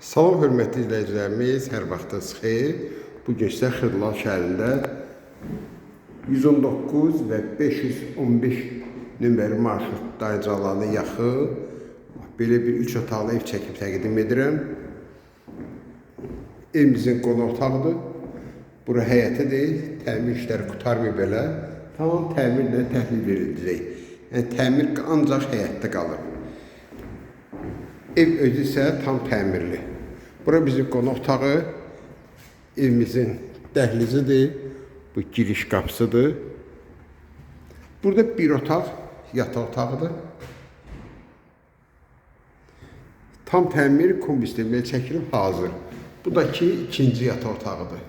Salam hörmətli izləyicilərimiz, hər vaxtınız xeyir. Bu gün sizə Xırdalan şəhərində 119 və 515 nömrəli marşrut dayanacaqlarına yaxın belə bir üç otaqlı ev çəkib təqdim edirəm. Evimizin qonaq otağıdır. Bura həyətidir. Təmir işləri qurtarmıyor belə. Tamam təmirlə təhlil veriləcək. Yəni təmir ancaq həyətdə qalır. Ev özü isə tam təmirli. Bura bizim qonaq otağı, evimizin dəhlizidir. Bu giriş qapısıdır. Burada bir otaq yataq otağıdır. Tam təmir kombistemlə çəkilib hazır. Bu da ki ikinci yataq otağıdır.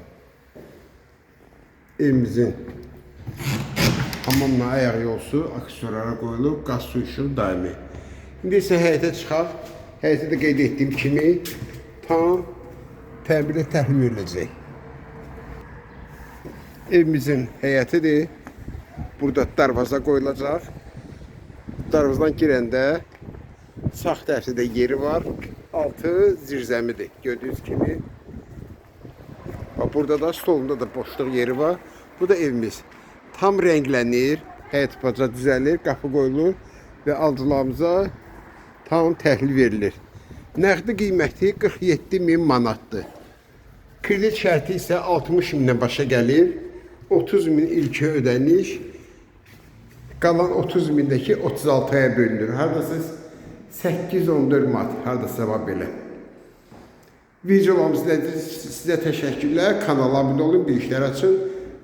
Evimizin hamamla ayaq yolsu aksesuarlara qoyulub, qaz su işığı daimi. İndi isə həyətə çıxaq. Həyətə də qeyd etdiyim kimi tam təmirlə təhlil veriləcək. Evimizin həyətidir. Burada darvaza qoyulacaq. Darvazadan girəndə sağ tərəfdə yeri var. Altı zirzəmidir. Gördüyünüz kimi. Bax burada da stolunda da boşluq yeri var. Bu da evimiz. Tam rənglənir. Həyət baca düzəlir, qapı qoyulur və alıcılarımıza tam təhlil verilir. Nəqdi qiyməti 47 min manatdır. Kredit şərti isə 60 mindən başa gəlir. 30 min ilki ödəniş, qalan 30 mindəki 36-ya bölünür. Hardasınız 8-14 manat, hardasa var belə. Videolarımızı izlədiyiniz üçün sizə təşəkkürlər. Kanala abunə olun, bilişlər açın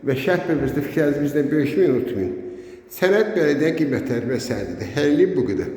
və şərh bölməsində fikirlərinizlə bölüşməyi unutmayın. Sənəd bələdiyyə qiymətləri və sənədidir. İl bu qədər.